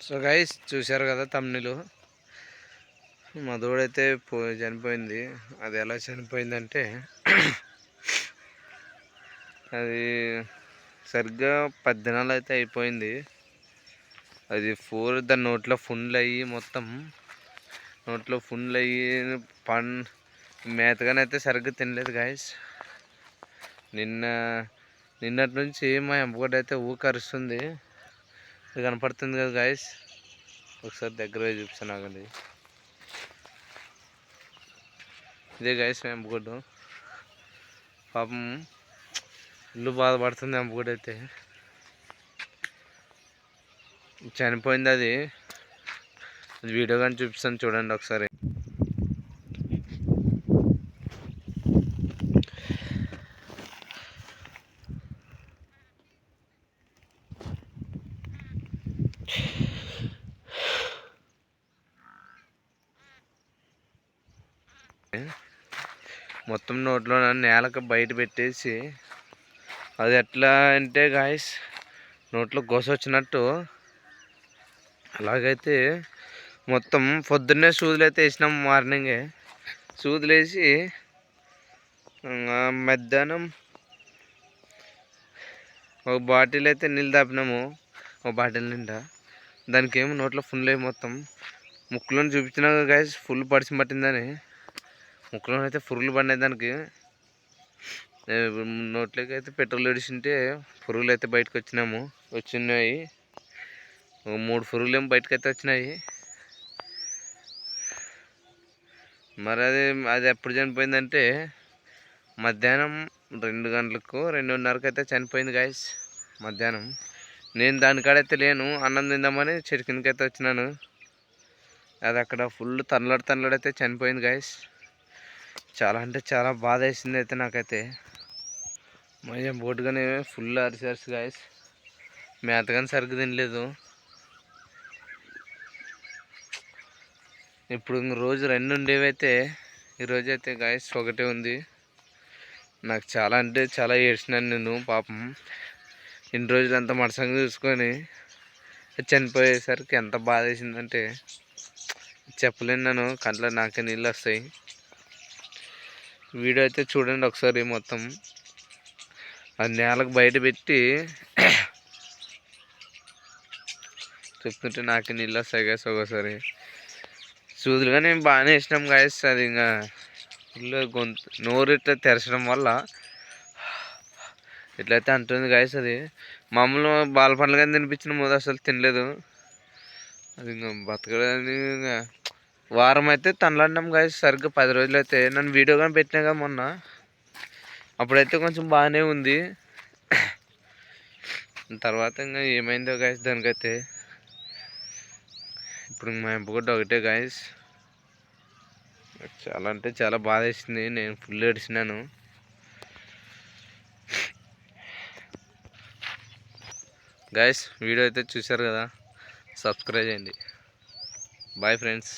So guys చూశారు కదా తమ్నిలు మా దూడైతే పో చనిపోయింది. అది ఎలా చనిపోయిందంటే అది సరిగ్గా పద్దెనాలు అయితే అయిపోయింది. అది ఫోర్ దాని నోట్లో ఫుండ్లు అయ్యి మొత్తం నోట్లో ఫుండ్లు అయ్యి పన్ మేతగానైతే సరిగ్గా తినలేదు గాయస్ నిన్న నిన్నటి నుంచి మా ఎంపగడ్డ అయితే ఊకరుస్తుంది ఇది కనపడుతుంది కదా గాయస్ ఒకసారి దగ్గర చూపిస్తాను ఆగండి ఇదే గాయస్ మా పాపం ఇల్లు బాధపడుతుంది ఎంపగొడ్డు అయితే. చనిపోయింది అది. వీడియో కానీ చూపిస్తాను చూడండి ఒకసారి. మొత్తం నోట్లో నేలకు బయట పెట్టేసి అది ఎట్లా అంటే గాయస్ నోట్లో గొస వచ్చినట్టు. అలాగైతే మొత్తం పొద్దున్నే సూదులు అయితే వేసినాం మార్నింగే. సూదులు వేసి మధ్యాహ్నం ఒక బాటిల్ అయితే నీళ్ళు తాపినాము. ఒక బాటిల్ నిండా. దానికి ఏమో నోట్లో ఫుల్ అయ్యి మొత్తం ముక్కులను చూపించినాక గాయస్ ఫుల్ పడిచి పట్టిందని. ముక్కులో అయితే పురుగులు పడినాయి దానికి. నోట్లోకి అయితే పెట్రోల్ ఎడిచింటే పురుగులు అయితే బయటకు వచ్చినాము. వచ్చినాయి. మూడు పురుగులు ఏమో బయటకు అయితే వచ్చినాయి. మరి అది అది ఎప్పుడు చనిపోయిందంటే మధ్యాహ్నం రెండు గంటలకు రెండున్నరకు అయితే చనిపోయింది గాయస్ మధ్యాహ్నం. నేను దానికాడైతే లేను అన్నం తిందామని చెట్టు కిందకైతే వచ్చినాను. అది అక్కడ ఫుల్ తనలాడు తనలాడైతే చనిపోయింది గాయస్. చాలా అంటే చాలా బాధ వేసింది అయితే నాకైతే. మంచిగా బోటుగానే ఫుల్ అరిసార్స్ గాయస్ మేత కానీ సరిగ్గా తినలేదు. ఇప్పుడు రోజు రెండు ఉండేవైతే ఈరోజు అయితే గాయస్ ఒకటే ఉంది. నాకు చాలా అంటే చాలా ఏడ్చినాను నేను పాపం. ఇన్ని రోజులు అంత మడసంగా చూసుకొని చనిపోయేసరికి ఎంత బాధ వేసిందంటే చెప్పలేను నన్ను కంట్లో నాకే నీళ్ళు వస్తాయి. వీడియో అయితే చూడండి ఒకసారి మొత్తం. ఆ నేలకు బయట పెట్టి చెప్తుంటే నాకు నీళ్ళు వస్తాయి గాయస్ ఒకసారి. సూదులు కానీ బాగానే వేసినాం గాయస్ అది ఇంకా ఇల్లు గొంతు నోరు ఇట్లా తెరచడం వల్ల ఇట్లయితే అంటుంది గాయస్ అది. మామూలు బాల పండ్లు కానీ తినిపించిన ముందు అసలు తినలేదు. అది ఇంకా బతకడానికి ఇంకా వారం అయితే తనలాడినాం గాయస్ సరిగ్గా పది రోజులు అయితే నన్ను వీడియో కానీ పెట్టినా మొన్న. అప్పుడైతే కొంచెం బాగానే ఉంది. తర్వాత ఇంకా ఏమైందో గాయస్ దానికైతే. ఇప్పుడు మా ఎంపగొడ్డ ఒకటే గాయస్ చాలా అంటే చాలా బాధ వేసింది. నేను ఫుల్ ఏడిచినాను. గాయస్ వీడియో అయితే చూశారు కదా. సబ్స్క్రైబ్ చేయండి. Bye friends